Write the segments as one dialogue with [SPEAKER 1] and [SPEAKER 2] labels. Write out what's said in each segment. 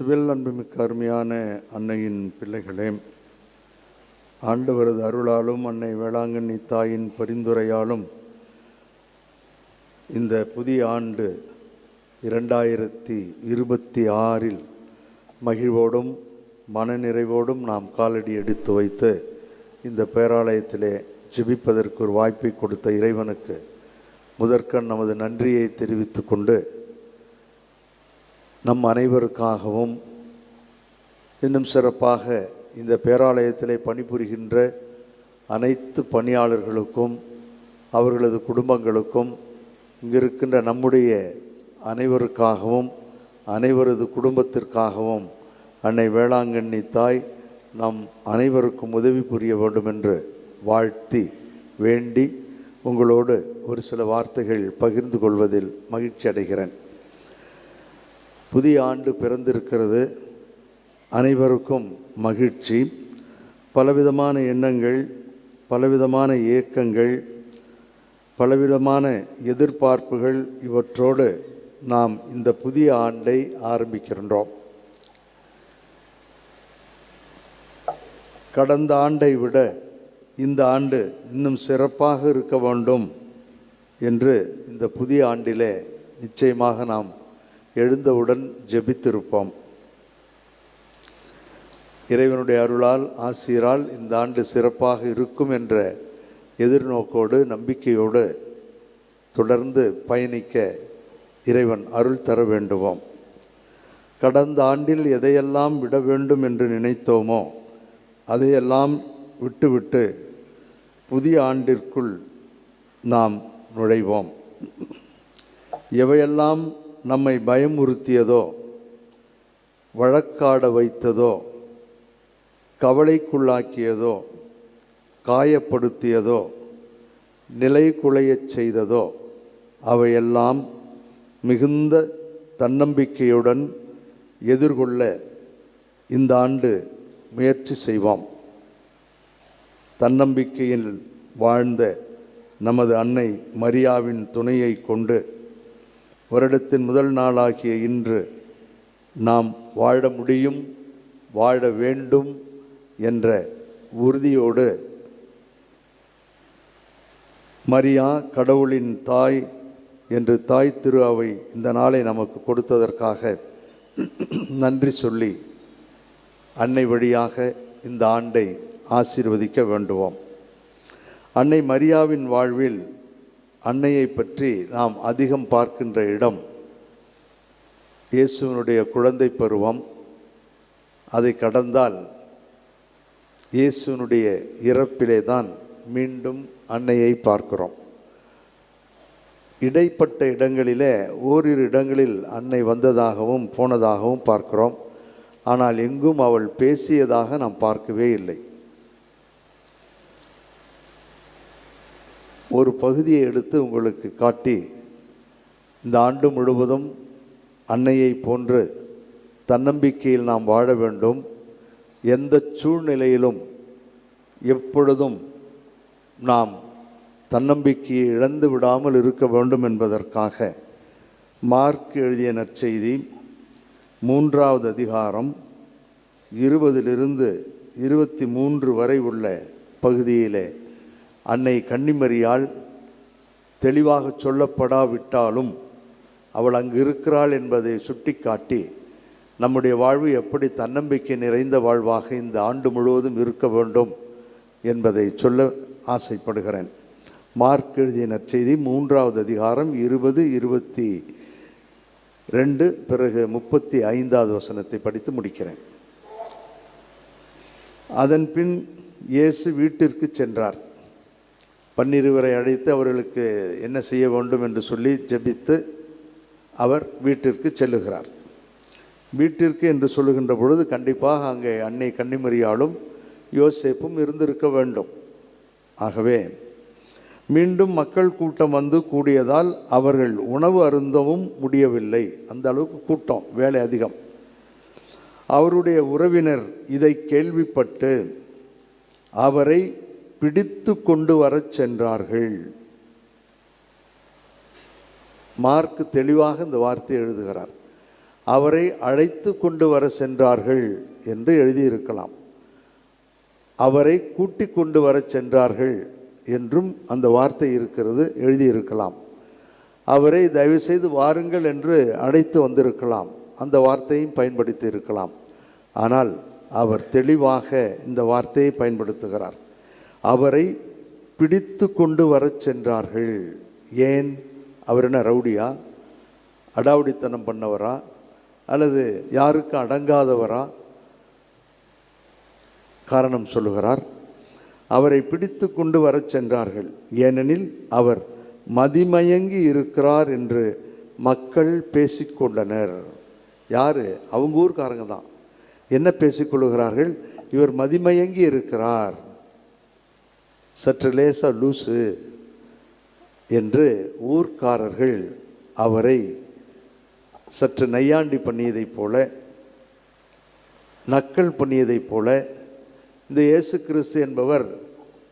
[SPEAKER 1] இயேசுவில் அன்புமிக்க அருமையான அன்னையின் பிள்ளைகளே ஆண்டவரது அருளாலும் அன்னை வேளாங்கண்ணி தாயின் பரிந்துரையாலும் இந்த புதிய ஆண்டு இரண்டாயிரத்தி இருபத்தி ஆறில் மகிழ்வோடும் மனநிறைவோடும் நாம் காலடி எடுத்து வைத்து இந்த பேராலயத்திலே ஜெபிப்பதற்கு ஒரு வாய்ப்பை கொடுத்த இறைவனுக்கு முதற்கண் நமது நன்றியை தெரிவித்து கொண்டு நம் அனைவருக்காகவும் இன்னும் சிறப்பாக இந்த பேராலயத்திலே பணிபுரிகின்ற அனைத்து பணியாளர்களுக்கும் அவர்களது குடும்பங்களுக்கும் இங்கிருக்கின்ற நம்முடைய அனைவருக்காகவும் அனைவரது குடும்பத்திற்காகவும் அன்னை வேளாங்கண்ணி தாய் நம் அனைவருக்கும் உதவி புரிய வேண்டும் என்று வாழ்த்தி வேண்டி உங்களோடு ஒரு சில வார்த்தைகள் பகிர்ந்து கொள்வதில் மகிழ்ச்சி அடைகிறேன் புதிய ஆண்டு பிறந்திருக்கிறது. அனைவருக்கும் மகிழ்ச்சி. பலவிதமான எண்ணங்கள் பலவிதமான ஏக்கங்கள் பலவிதமான எதிர்பார்ப்புகள் இவற்றோடு நாம் இந்த புதிய ஆண்டை ஆரம்பிக்கின்றோம். கடந்த ஆண்டை விட இந்த ஆண்டு இன்னும் சிறப்பாக இருக்க வேண்டும் என்று இந்த புதிய ஆண்டிலே நிச்சயமாக நாம் எழுந்தவுடன் ஜெபித்திருப்போம். இறைவனுடைய அருளால் ஆசிரியரால் இந்த ஆண்டு சிறப்பாக இருக்கும் என்ற எதிர்நோக்கோடு நம்பிக்கையோடு தொடர்ந்து பயணிக்க இறைவன் அருள் தர வேண்டுவோம். கடந்த ஆண்டில் எதையெல்லாம் விட வேண்டும் என்று நினைத்தோமோ அதையெல்லாம் விட்டுவிட்டு புதிய ஆண்டிற்குள் நாம் நுழைவோம். எவையெல்லாம் நம்மை பயமுறுத்தியதோ வழக்காட வைத்ததோ கவலைக்குள்ளாக்கியதோ காயப்படுத்தியதோ நிலை குலையச் செய்ததோ அவையெல்லாம் மிகுந்த தன்னம்பிக்கையுடன் எதிர்கொள்ள இந்த ஆண்டு முயற்சி செய்வோம். தன்னம்பிக்கையில் வாழ்ந்த நமது அன்னை மரியாவின் துணையை கொண்டு வருடத்தின் முதல் நாளாகிய இன்று நாம் வாழ முடியும் வாழ வேண்டும் என்ற உறுதியோடு மரியா கடவுளின் தாய் என்று தாய் திரு அவை இந்த நாளை நமக்கு கொடுத்ததற்காக நன்றி சொல்லி அன்னை வழியாக இந்த ஆண்டை ஆசீர்வதிக்க வேண்டுவோம். அன்னை மரியாவின் வாழ்வில் அன்னையை பற்றி நாம் அதிகம் பார்க்கின்ற இடம் இயேசுவனுடைய குழந்தை பருவம். அதை கடந்தால் இயேசுனுடைய இறப்பிலே தான் மீண்டும் அன்னையை பார்க்கிறோம். இடைப்பட்ட இடங்களிலே ஓரிரு இடங்களில் அன்னை வந்ததாகவும் போனதாகவும் பார்க்கிறோம். ஆனால் எங்கும் அவள் பேசியதாக நாம் பார்க்கவே இல்லை. ஒரு பகுதியை எடுத்து உங்களுக்கு காட்டி இந்த ஆண்டு முழுவதும் அன்னையை போன்று தன்னம்பிக்கையில் நாம் வாழ வேண்டும். எந்த சூழ்நிலையிலும் எப்பொழுதும் நாம் தன்னம்பிக்கையை இழந்து விடாமல் இருக்க வேண்டும் என்பதற்காக மார்க் எழுதிய நற்செய்தி மூன்றாவது அதிகாரம் இருபதிலிருந்து இருபத்தி மூன்று வரை உள்ள பகுதியிலே அன்னை கன்னிமரியால் தெளிவாக சொல்லப்படாவிட்டாலும் அவள் அங்கு இருக்கிறாள் என்பதை சுட்டிக்காட்டி நம்முடைய வாழ்வு எப்படி தன்னம்பிக்கை நிறைந்த வாழ்வாக இந்த ஆண்டு முழுவதும் இருக்க வேண்டும் என்பதை சொல்ல ஆசைப்படுகிறேன். மார்க் எழுதிய நற்செய்தி மூன்றாவது அதிகாரம் இருபது இருபத்தி ரெண்டு பிறகு முப்பத்தி ஐந்தாவது வசனத்தை படித்து முடிக்கிறேன். அதன் பின் இயேசு வீட்டிற்கு சென்றார். பன்னிருவரை அழைத்து அவர்களுக்கு என்ன செய்ய வேண்டும் என்று சொல்லி ஜெபித்து அவர் வீட்டிற்கு செல்லுகிறார். வீட்டிற்கு என்று சொல்லுகின்ற பொழுது கண்டிப்பாக அங்கே அன்னை கன்னிமரியாலும் யோசேப்பும் இருந்திருக்க வேண்டும். ஆகவே மீண்டும் மக்கள் கூட்டம் வந்து கூடியதால் அவர்கள் உணவு அருந்தவும் முடியவில்லை. அந்த அளவுக்கு கூட்டம் வேலை அதிகம். அவருடைய உறவினர் இதை கேள்விப்பட்டு அவரை பிடித்து கொண்டு வரச் சென்றார்கள். மார்க் தெளிவாக இந்த வார்த்தை எழுதுகிறார். அவரை அழைத்து கொண்டு வர சென்றார்கள் என்று எழுதியிருக்கலாம். அவரை கூட்டி கொண்டு வரச் சென்றார்கள் என்றும் அந்த வார்த்தை இருக்கிறது எழுதியிருக்கலாம். அவரை தயவுசெய்து வாருங்கள் என்று அழைத்து வந்திருக்கலாம். அந்த வார்த்தையும் பயன்படுத்தி இருக்கலாம் ஆனால் அவர் தெளிவாக இந்த வார்த்தையை பயன்படுத்துகிறார். அவரை பிடித்து கொண்டு வரச் சென்றார்கள். ஏன்? அவர் என்ன ரவுடியா? அடாவடித்தனம் பண்ணவரா? அல்லது யாருக்கு அடங்காதவரா? காரணம் சொல்லுகிறார். அவரை பிடித்து கொண்டு வரச் சென்றார்கள். ஏனெனில் அவர் மதிமயங்கி இருக்கிறார் என்று மக்கள் பேசிக்கொண்டனர். யார்? அவங்க ஊர்க்காரங்க தான். என்ன பேசிக்கொள்கிறார்கள் இவர் மதிமயங்கி இருக்கிறார். சற்று லேசா லூசு என்று ஊர்க்காரர்கள் அவரை சற்று நையாண்டி பண்ணியதைப் போல நக்கல் பண்ணியதைப் போல இந்த இயேசு கிறிஸ்து என்பவர்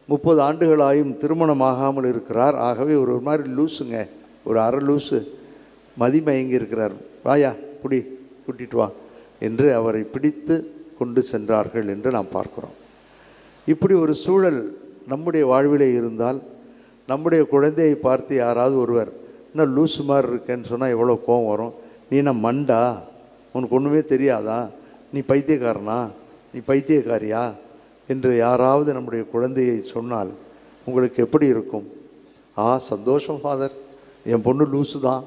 [SPEAKER 1] முப்பது ஆண்டுகளாயும் திருமணமாகாமல் இருக்கிறார். ஆகவே ஒரு ஒரு மாதிரி லூசுங்க. ஒரு அரை லூசு. மதிமயங்கி இருக்கிறார். வாயா குடி கூட்டிட்டு வா என்று அவரை பிடித்து கொண்டு சென்றார்கள் என்று நாம் பார்க்கிறோம். இப்படி ஒரு சூழல் நம்முடைய வாழ்விலே இருந்தால் நம்முடைய குழந்தையை பார்த்து யாராவது ஒருவர் என்ன லூசு மாதிரி இருக்கேன்னு சொன்னால் எவ்வளோ கோவம் வரும்? நீ என்ன மண்டா? உனக்கு ஒன்றுமே தெரியாதா? நீ பைத்தியக்காரனா? நீ பைத்தியக்காரியா? என்று யாராவது நம்முடைய குழந்தையை சொன்னால் உங்களுக்கு எப்படி இருக்கும்? ஆ சந்தோஷம் ஃபாதர். என் பொண்ணு லூசு தான்.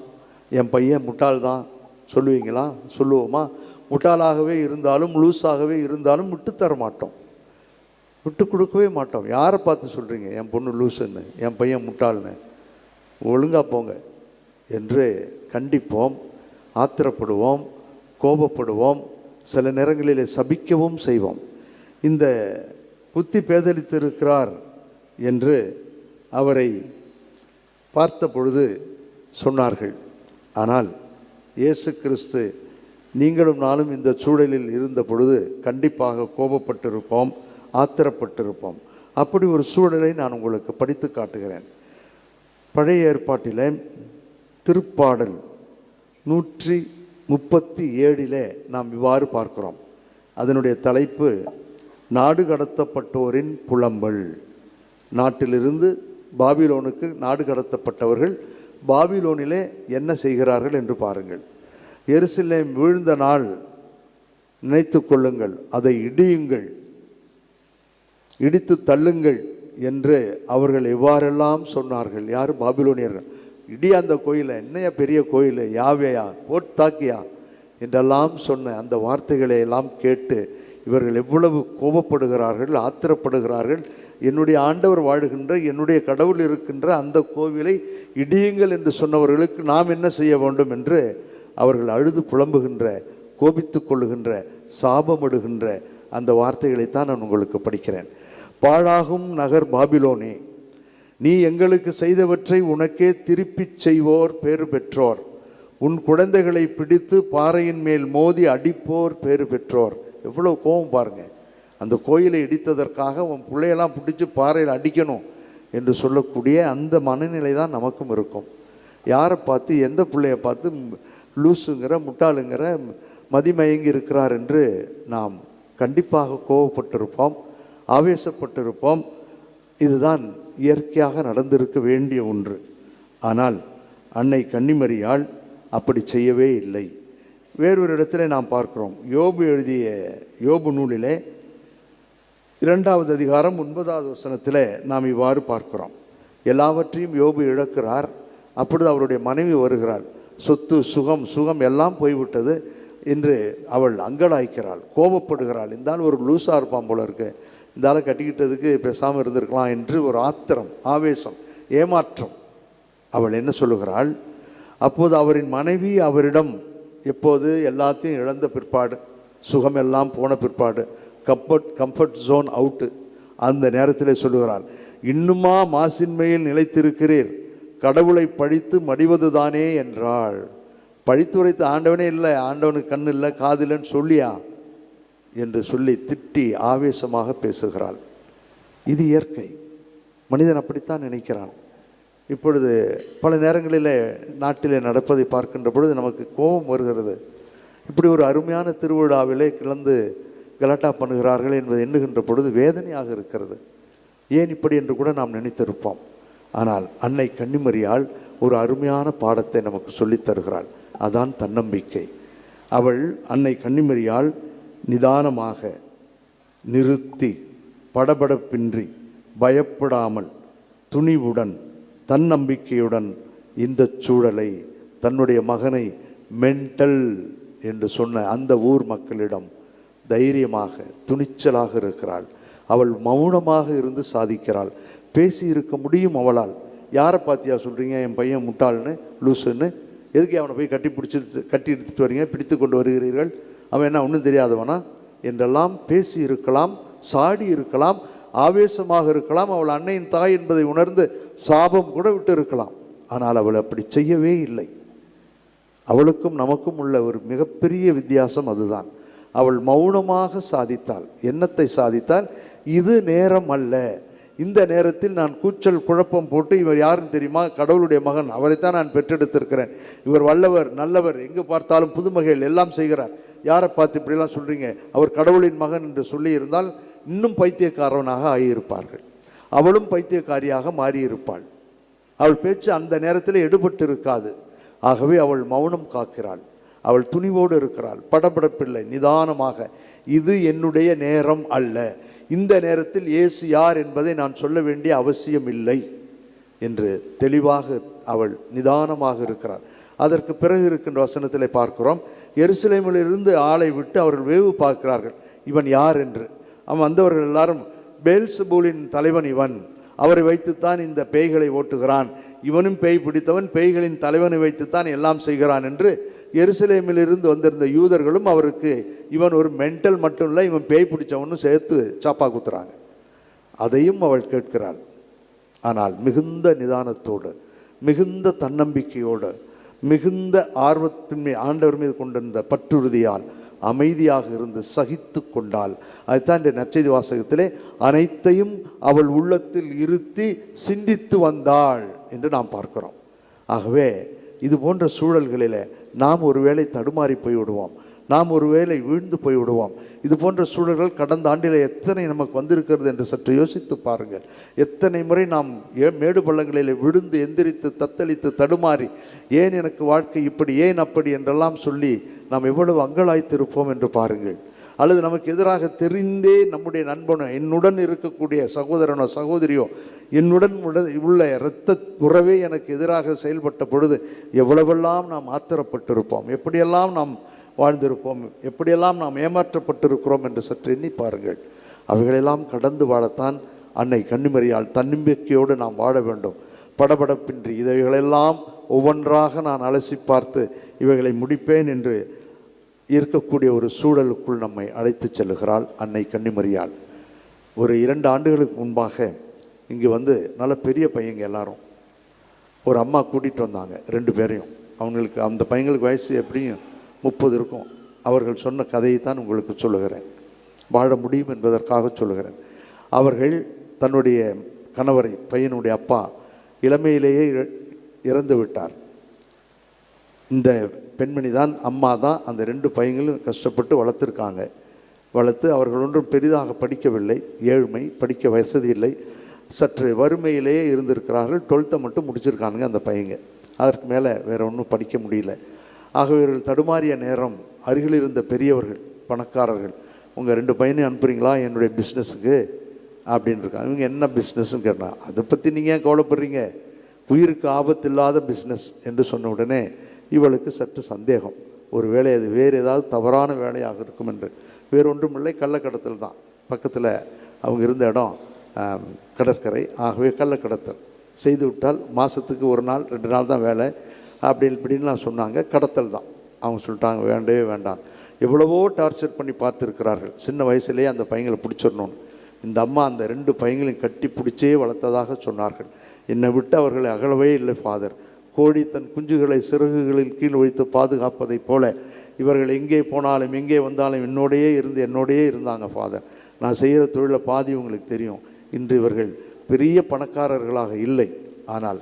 [SPEAKER 1] என் பையன் முட்டாள் தான். சொல்லுவீங்களா? சொல்லுவோமா? முட்டாளாகவே இருந்தாலும் லூஸாகவே இருந்தாலும் விட்டு தர மாட்டோம் விட்டு கொடுக்கவே மாட்டோம். யாரை பார்த்து சொல்கிறீங்க என் பொண்ணு லூசுன்னு என் பையன் முட்டாள்னு. ஒழுங்காக போங்க. என்று கண்டிப்போம் ஆத்திரப்படுவோம் கோபப்படுவோம் சில நேரங்களிலே சபிக்கவும் செய்வோம். இந்த புத்தி பேதலித்திருக்கிறார் என்று அவரை பார்த்த பொழுது சொன்னார்கள். ஆனால் இயேசு கிறிஸ்து நீங்களும் நானும் இந்த சூழலில் இருந்த பொழுது கண்டிப்பாக கோபப்பட்டிருப்போம். ஆத்திரப்பட்டிருப்போம். அப்படி ஒரு சூழலை நான் உங்களுக்கு படித்து காட்டுகிறேன். பழைய ஏற்பாட்டிலே திருப்பாடல் நூற்றி முப்பத்தி ஏழிலே நாம் இவ்வாறு பார்க்கிறோம். அதனுடைய தலைப்பு நாடு கடத்தப்பட்டோரின் புலம்பல். நாட்டிலிருந்து பாபிலோனுக்கு நாடு கடத்தப்பட்டவர்கள் பாபிலோனிலே என்ன செய்கிறார்கள் என்று பாருங்கள். எருசலேம் வீழ்ந்த நாள் நினைத்து கொள்ளுங்கள் அதை இடியுங்கள். இடித்து தள்ளுங்கள் என்று அவர்கள் எவ்வாறெல்லாம் சொன்னார்கள்? யார்? பாபிலோனியர்கள். இடி அந்த கோயிலை? என்னையா பெரிய கோயில்? யாவையா? போட் தாக்கியா என்றெல்லாம் சொன்ன அந்த வார்த்தைகளை எல்லாம் கேட்டு இவர்கள் எவ்வளவு கோபப்படுகிறார்கள் ஆத்திரப்படுகிறார்கள். என்னுடைய ஆண்டவர் வாழுகின்ற என்னுடைய கடவுள் இருக்கின்ற அந்த கோவிலை இடியுங்கள் என்று சொன்னவர்களுக்கு நாம் என்ன செய்ய வேண்டும் என்று அவர்கள் அழுது புலம்புகின்ற கோபித்து கொள்ளுகின்ற சாபமிடுகின்ற அந்த வார்த்தைகளைத்தான் நான் உங்களுக்கு படிக்கிறேன். பாழாகும் நகர் பாபிலோனே நீ எங்களுக்கு செய்தவற்றை உனக்கே திருப்பிச் செய்வோர் பேறு பெற்றோர். உன் குழந்தைகளை பிடித்து பாறையின் மேல் மோதி அடிப்போர் பேறு பெற்றோர். எவ்வளோ கோபம் பாருங்க. அந்த கோயிலை இடித்ததற்காக உன் பிள்ளையெல்லாம் பிடிச்சி பாறையில் அடிக்கணும் என்று சொல்லக்கூடிய அந்த மனநிலை தான் நமக்கும் இருக்கும். யாரை பார்த்து எந்த பிள்ளைய பார்த்து லூஸுங்கிற லூசுங்கிற முட்டாளுங்கிற மதிமயங்கி இருக்கிறார் என்று நாம் கண்டிப்பாக கோபப்பட்டிருப்போம் ஆவேசப்பட்டிருப்போம். இதுதான் இயற்கையாக நடந்திருக்க வேண்டிய ஒன்று. ஆனால் அன்னை கன்னிமரியால் அப்படி செய்யவே இல்லை. வேறொரு இடத்துல நாம் பார்க்கிறோம். யோபு எழுதிய யோபு நூலிலே இரண்டாவது அதிகாரம் ஒன்பதாவது வசனத்தில் நாம் இவ்வாறு பார்க்கிறோம். எல்லாவற்றையும் யோபு இழக்கிறார் அப்பொழுது அவருடைய மனைவி வருகிறாள். சொத்து சுகம் சுகம் எல்லாம் போய்விட்டது. என்று அவள் அங்கலாய்க்கிறாள் கோபப்படுகிறாள். இந்த ஒரு லூஸாக இருப்பான் போல இருக்கு. இந்தால கட்டிக்கிட்டதுக்கு பேசாமல் இருந்திருக்கலாம் என்று ஒரு ஆத்திரம் ஆவேசம் ஏமாற்றம். அவள் என்ன சொல்லுகிறாள்? அப்போது அவரின் மனைவி அவரிடம் எப்போது எல்லாத்தையும் இழந்த பிற்பாடு சுகமெல்லாம் போன பிற்பாடு கம்ஃபர்ட் கம்ஃபர்ட் ஜோன் அவுட்டு அந்த நேரத்தில் சொல்லுகிறாள். இன்னுமா மாசின்மையில் நிலைத்திருக்கிறீர். கடவுளை பழித்து மடிவதுதானே என்றாள். பழித்துரைத்த ஆண்டவனே இல்லை ஆண்டவனுக்கு கண் இல்லை காது இல்லைன்னு சொல்லியா? என்று சொல்லி திட்டி ஆவேசமாக பேசுகிறாள். இது இயற்கை. மனிதன் அப்படித்தான் நினைக்கிறான். இப்பொழுது பல நேரங்களில் நாட்டிலே நடப்பதை பார்க்கின்ற பொழுது நமக்கு கோபம் வருகிறது. இப்படி ஒரு அருமையான திருவிழாவிலே கிளந்து கலாட்டா பண்ணுகிறார்கள் என்பதை எண்ணுகின்ற பொழுது வேதனையாக இருக்கிறது. ஏன் இப்படி என்று கூட நாம் நினைத்திருப்போம். ஆனால் அன்னை கன்னிமறியால் ஒரு அருமையான பாடத்தை நமக்கு சொல்லித் தருகிறாள். அதான் தன்னம்பிக்கை. அவள் அன்னை கன்னிமரியாள் நிதானமாக நிறுத்தி படபடப்பின்றி பயப்படாமல் துணிவுடன் தன்னம்பிக்கையுடன் இந்த சூழலை தன்னுடைய மகனை மென்டல் என்று சொன்ன அந்த ஊர் மக்களிடம் தைரியமாக துணிச்சலாக இருக்கிறாள். அவள் மௌனமாக இருந்து சாதிக்கிறாள். பேசி இருக்க முடியும் அவளால். யாரை பார்த்தியா சொல்கிறீங்க என் பையன் முட்டாள்னு லூசுன்னு? எதுக்கு அவனை போய் கட்டி பிடிச்சி கட்டி எடுத்துட்டு வரீங்க? பிடித்து கொண்டு வருகிறீர்கள். அவன் என்ன ஒன்றும் தெரியாதவனா? என்றெல்லாம் பேசி இருக்கலாம் சாடி இருக்கலாம் ஆவேசமாக இருக்கலாம். அவள் அன்னையின் தாய் என்பதை உணர்ந்து சாபம் கூட விட்டு இருக்கலாம். ஆனால் அவள் அப்படி செய்யவே இல்லை. அவளுக்கும் நமக்கும் உள்ள ஒரு மிகப்பெரிய வித்தியாசம் அதுதான். அவள் மௌனமாக சாதித்தாள். என்னத்தை சாதித்தால் இது நேரம் அல்ல. இந்த நேரத்தில் நான் கூச்சல் குழப்பம் போட்டு இவர் யாருன்னு தெரியுமா? கடவுளுடைய மகன். அவரைத்தான் நான் பெற்றெடுத்திருக்கிறேன். இவர் வல்லவர் நல்லவர். எங்கு பார்த்தாலும் புதுமகள் எல்லாம் செய்கிறார். யாரை பார்த்து இப்படிலாம் சொல்கிறீங்க அவர் கடவுளின் மகன் என்று சொல்லி இருந்தால் இன்னும் பைத்தியக்காரவனாக ஆகியிருப்பார்கள். அவளும் பைத்தியக்காரியாக மாறியிருப்பாள். அவள் பேச்சு அந்த நேரத்தில் எடுபட்டு இருக்காது ஆகவே அவள் மௌனம் காக்கிறாள். அவள் துணிவோடு இருக்கிறாள். படபடப்பில்லை. நிதானமாக. இது என்னுடைய நேரம் அல்ல. இந்த நேரத்தில் இயேசு யார் என்பதை நான் சொல்ல வேண்டிய அவசியம் இல்லை என்று தெளிவாக அவள் நிதானமாக இருக்கிறாள். அதற்கு பிறகு இருக்கின்ற வசனத்தில் பார்க்கிறோம். எருசலேமிலிருந்து ஆளை விட்டு அவர்கள் வேவு பார்க்கிறார்கள். இவன் யார் என்று. அவன் வந்தவர்கள் எல்லாரும் பேல்சபூலின் தலைவன் இவன். அவரை வைத்துத்தான் இந்த பேய்களை ஓட்டுகிறான். இவனும் பேய் பிடித்தவன் பேய்களின் தலைவனை வைத்துத்தான் எல்லாம் செய்கிறான் என்று எருசலேமிலிருந்து வந்திருந்த யூதர்களும் அவருக்கு இவன் ஒரு மென்டல் மட்டும் இல்லை இவன் பேய் பிடிச்சவனும் சேர்த்து சாப்பா குத்துறாங்க. அதையும் அவள் கேட்கிறாள். ஆனால் மிகுந்த நிதானத்தோடு மிகுந்த தன்னம்பிக்கையோடு மிகுந்த ஆர்வத்தின்மை ஆண்டவர் மீது கொண்டிருந்த பற்றுறுதியால் அமைதியாக இருந்து சகித்து கொண்டாள். அதுதான் இந்த நற்செய்தி வாசகத்திலே அனைத்தையும் அவள் உள்ளத்தில் இருத்தி சிந்தித்து வந்தாள் என்று நாம் பார்க்கிறோம். ஆகவே இது போன்ற சூழல்களில் நாம் ஒருவேளை தடுமாறி போய் விடுவோம். நாம் ஒருவேளை வீழ்ந்து போய் விடுவோம். இது போன்ற சூழல்கள் கடந்த ஆண்டில் எத்தனை நமக்கு வந்திருக்கிறது என்று சற்று யோசித்து பாருங்கள். எத்தனை முறை நாம் ஏ- மேடு பள்ளங்களில் விழுந்து எந்திரித்து தத்தளித்து தடுமாறி ஏன் எனக்கு வாழ்க்கை இப்படி ஏன் அப்படி? என்றெல்லாம் சொல்லி நாம் எவ்வளவு அங்கலாய்த்திருப்போம் என்று பாருங்கள். அல்லது நமக்கு எதிராக தெரிந்தே நம்முடைய நண்பனோ என்னுடன் இருக்கக்கூடிய சகோதரனோ சகோதரியோ என்னுடன் உள்ள இரத்த உறவே எனக்கு எதிராக செயல்பட்ட பொழுது எவ்வளவெல்லாம் நாம் ஆத்திரப்பட்டிருப்போம் எப்படியெல்லாம் நாம் வாழ்ந்திருப்போம் எப்படியெல்லாம் நாம் ஏமாற்றப்பட்டிருக்கிறோம் என்று சற்று எண்ணி பாருங்கள். அவைகளெல்லாம் கடந்து வாழத்தான் அன்னை கன்னிமரியால் தன்னம்பிக்கையோடு நாம் வாழ வேண்டும். படபடப்பின்றி இவைகளெல்லாம் ஒவ்வொன்றாக நான் அலசி பார்த்து இவைகளை முடிப்பேன் என்று இருக்கக்கூடிய ஒரு சூழலுக்குள் நம்மை அழைத்து செல்லுகிறாள் அன்னை கன்னிமரியாள். ஒரு இரண்டு ஆண்டுகளுக்கு முன்பாக இங்கே வந்து நல்ல பெரிய பையங்க எல்லாரும். ஒரு அம்மா கூட்டிகிட்டு வந்தாங்க ரெண்டு பேரையும். அவங்களுக்கு அந்த பையங்களுக்கு வயசு எப்படியும் முப்பது இருக்கும். அவர்கள் சொன்ன கதையை தான் உங்களுக்கு சொல்லுகிறேன். வாழ முடியும் என்பதற்காக சொல்லுகிறேன். அவர்கள் தன்னுடைய கணவரை பையனுடைய அப்பா இளமையிலேயே இறந்து விட்டார். இந்த பெண்மணி தான் அம்மா தான் அந்த ரெண்டு பையங்களும் கஷ்டப்பட்டு வளர்த்துருக்காங்க. வளர்த்து அவர்கள் ஒன்றும் பெரிதாக படிக்கவில்லை ஏழ்மை படிக்க வசதி இல்லை. சற்று வறுமையிலேயே இருந்திருக்கிறார்கள். டுவெல்த்தை மட்டும் முடிச்சிருக்கானுங்க அந்த பையங்க. அதற்கு மேலே வேறு ஒன்றும் படிக்க முடியல. ஆகவே இவர்கள் தடுமாறிய நேரம் அருகில் இருந்த பெரியவர்கள் பணக்காரர்கள் உங்கள் ரெண்டு பையனையும் அனுப்புறீங்களா? என்னுடைய பிஸ்னஸுக்கு அப்படின்னு இருக்காங்க. இவங்க என்ன பிஸ்னஸ்ன்னு கேட்டான் அதை பற்றி நீங்கள் ஏன் கவலைப்படுறீங்க? உயிருக்கு ஆபத்தில்லாத பிஸ்னஸ் என்று சொன்ன உடனே இவளுக்கு சற்று சந்தேகம். ஒருவேளை அது வேறு ஏதாவது தவறான வேலையாக இருக்கும் என்று. வேறொன்றும் இல்லை கள்ளக்கடத்தல் தான். பக்கத்தில் அவங்க இருந்த இடம் கடற்கரை. ஆகவே கள்ளக்கடத்தல். செய்து விட்டால் மாதத்துக்கு ஒரு நாள் ரெண்டு நாள் தான் வேலை. அப்படி இப்படின்லாம் சொன்னாங்க. கடத்தல் தான். அவங்க சொல்லிட்டாங்க வேண்டவே வேண்டாம். எவ்வளவோ டார்ச்சர் பண்ணி பார்த்துருக்கிறார்கள். சின்ன வயசுலேயே அந்த பையங்களை பிடிச்சிடணும்னு. இந்த அம்மா அந்த ரெண்டு பையங்களையும் கட்டி பிடிச்சே வளர்த்ததாக சொன்னார்கள். என்னை விட்டு அவர்களை அகலவே இல்லை ஃபாதர். கோழி தன் குஞ்சுகளை சிறகுகளில் கீழ் வைத்து பாதுகாப்பதைப் போல இவர்கள் எங்கே போனாலும் எங்கே வந்தாலும் என்னோடையே இருந்து என்னோடையே இருந்தாங்க ஃபாதர் நான் செய்கிற தொழிலை பாதி உங்களுக்கு தெரியும். இன்று இவர்கள் பெரிய பணக்காரர்களாக இல்லை. ஆனால்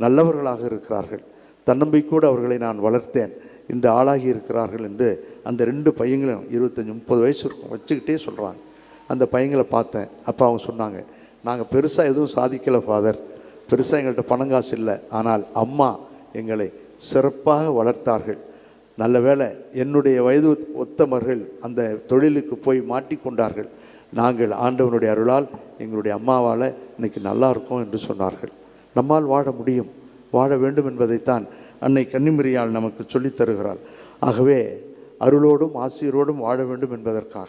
[SPEAKER 1] நல்லவர்களாக இருக்கிறார்கள். தன்னம்பிக்கூட அவர்களை நான் வளர்த்தேன். இன்று ஆளாகி இருக்கிறார்கள் என்று அந்த ரெண்டு பையங்களும் இருபத்தஞ்சி முப்பது வயசு இருக்கும் வச்சுக்கிட்டே சொல்கிறாங்க அந்த பையங்களை பார்த்தேன். அப்போ அவங்க சொன்னாங்க நாங்கள் பெருசாக எதுவும் சாதிக்கலை ஃபாதர் பெருசாக எங்கள்கிட்ட பணங்காசு இல்லை. ஆனால் அம்மா எங்களை சிறப்பாக வளர்த்தார்கள். நல்ல வேளை என்னுடைய வயது ஒத்தமர்கள் அந்த தொழிலுக்கு போய் மாட்டிக்கொண்டார்கள் நாங்கள் ஆண்டவனுடைய அருளால் எங்களுடைய அம்மாவால் இன்னைக்கு நல்லா இருக்கும் என்று சொன்னார்கள். நம்மால் வாழ முடியும். வாழ வேண்டும் என்பதைத்தான் அன்னை கன்னிமரியால் நமக்கு சொல்லித் தருகிறாள். ஆகவே அருளோடும் ஆசிரியரோடும் வாழ வேண்டும் என்பதற்காக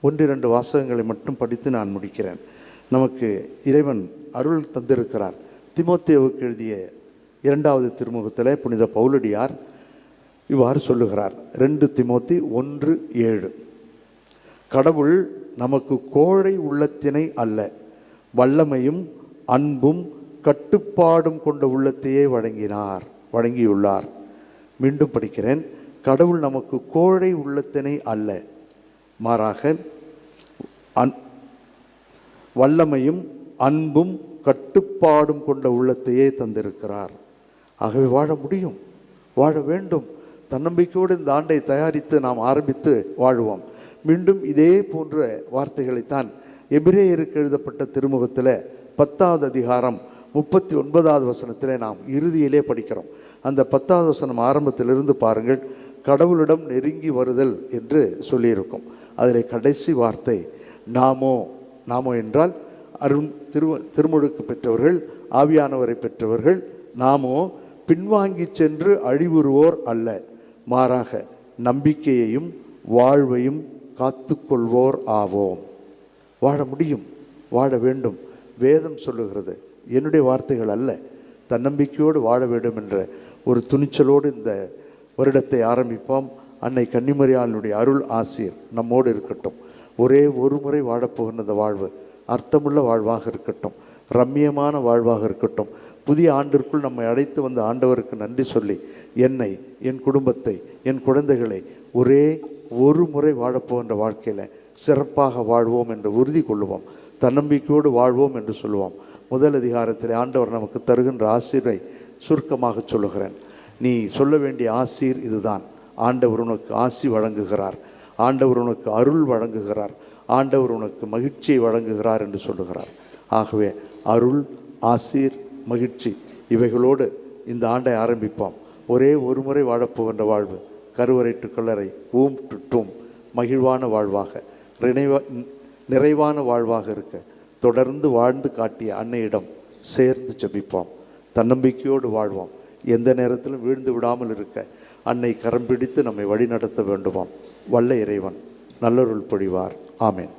[SPEAKER 1] ஒன்றிரண்டு வாசகங்களை மட்டும் படித்து நான் முடிக்கிறேன். நமக்கு இறைவன் அருள் தந்திருக்கிறார். திமோத்தேவுக்கு எழுதிய இரண்டாவது திருமுகத்தில் புனித பவுலடியார் இவ்வாறு சொல்லுகிறார். ரெண்டு திமோத்தி ஒன்று ஏழு. கடவுள் நமக்கு கோழை உள்ளத்தினை அல்ல வல்லமையும் அன்பும் கட்டுப்பாடும் கொண்ட உள்ளத்தையே வழங்கினார் வழங்கியுள்ளார். மீண்டும் படிக்கிறேன். கடவுள் நமக்கு கோழை உள்ளத்தினை அல்ல மாறாக அன் வல்லமையும் அன்பும் கட்டுப்பாடும் கொண்ட உள்ளத்தையே தந்திருக்கிறார். ஆகவே வாழ முடியும். வாழ வேண்டும். தன்னம்பிக்கையோடு இந்த ஆண்டை தயாரித்து நாம் ஆரம்பித்து வாழ்வோம். மீண்டும் இதே போன்ற வார்த்தைகளைத்தான் எபிரேயருக்கு எழுதப்பட்ட திருமுகத்தில் பத்தாவது அதிகாரம் முப்பத்தி ஒன்பதாவது வசனத்திலே நாம் இறுதியிலே படிக்கிறோம். அந்த பத்தாவது வசனம் ஆரம்பத்திலிருந்து பாருங்கள் கடவுளிடம் நெருங்கி வருதல் என்று சொல்லியிருக்கும். அதில் கடைசி வார்த்தை நாமோ நாமோ என்றால் அருண் திரு திருமுழுக்கு பெற்றவர்கள் ஆவியானவரை பெற்றவர்கள் நாமோ பின்வாங்கி சென்று அழிவுறுவோர் அல்ல. மாறாக நம்பிக்கையையும் வாழ்வையும் காத்துக்கொள்வோர் ஆவோம். வாழ முடியும் வாழ வேண்டும். வேதம் சொல்லுகிறது என்னுடைய வார்த்தைகள் அல்ல. தன்னம்பிக்கையோடு வாழ வேண்டும் என்ற ஒரு துணிச்சலோடு இந்த வருடத்தை ஆரம்பிப்போம். அன்னை கன்னிமரியாளனுடைய அருள் ஆசிரியர் நம்மோடு இருக்கட்டும். ஒரே ஒரு முறை வாழப்போகிற அந்த வாழ்வு அர்த்தமுள்ள வாழ்வாக இருக்கட்டும் ரம்மியமான வாழ்வாக இருக்கட்டும் புதிய ஆண்டிற்குள் நம்மை அழைத்து வந்த ஆண்டவருக்கு நன்றி சொல்லி என்னை என் குடும்பத்தை என் குழந்தைகளை ஒரே ஒரு முறை வாழப்போகின்ற வாழ்க்கையில் சிறப்பாக வாழ்வோம் என்று உறுதி கொள்ளுவோம். தன்னம்பிக்கையோடு வாழ்வோம் என்று சொல்லுவோம். முதல் அதிகாரத்தில் ஆண்டவர் நமக்கு தருகின்ற ஆசீரை சுருக்கமாக சொல்லுகிறேன். நீ சொல்ல வேண்டிய ஆசீர் இதுதான். ஆண்டவர் உனக்கு ஆசி வழங்குகிறார். ஆண்டவர் உனக்கு அருள் வழங்குகிறார். ஆண்டவர் உனக்கு மகிழ்ச்சியை வழங்குகிறார் என்று சொல்லுகிறார். ஆகவே அருள் ஆசீர் மகிழ்ச்சி இவைகளோடு இந்த ஆண்டை ஆரம்பிப்போம். ஒரே ஒரு முறை வாழப்புகின்ற வாழ்வு கருவறை டு கல்லறை ஊம் டு டூம் மகிழ்வான வாழ்வாக நிறைவா நிறைவான வாழ்வாக இருக்க தொடர்ந்து வாழ்ந்து காட்டிய அன்னையிடம் சேர்ந்து ஜெபிப்போம். தன்னம்பிக்கையோடு வாழ்வோம். எந்த நேரத்திலும் வீழ்ந்து விடாமல் இருக்க அன்னை கரம் பிடித்து நம்மை வழிநடத்த வேண்டுமாம் வல்ல இறைவன் நல்லருள் பொழிவார் ஆமென்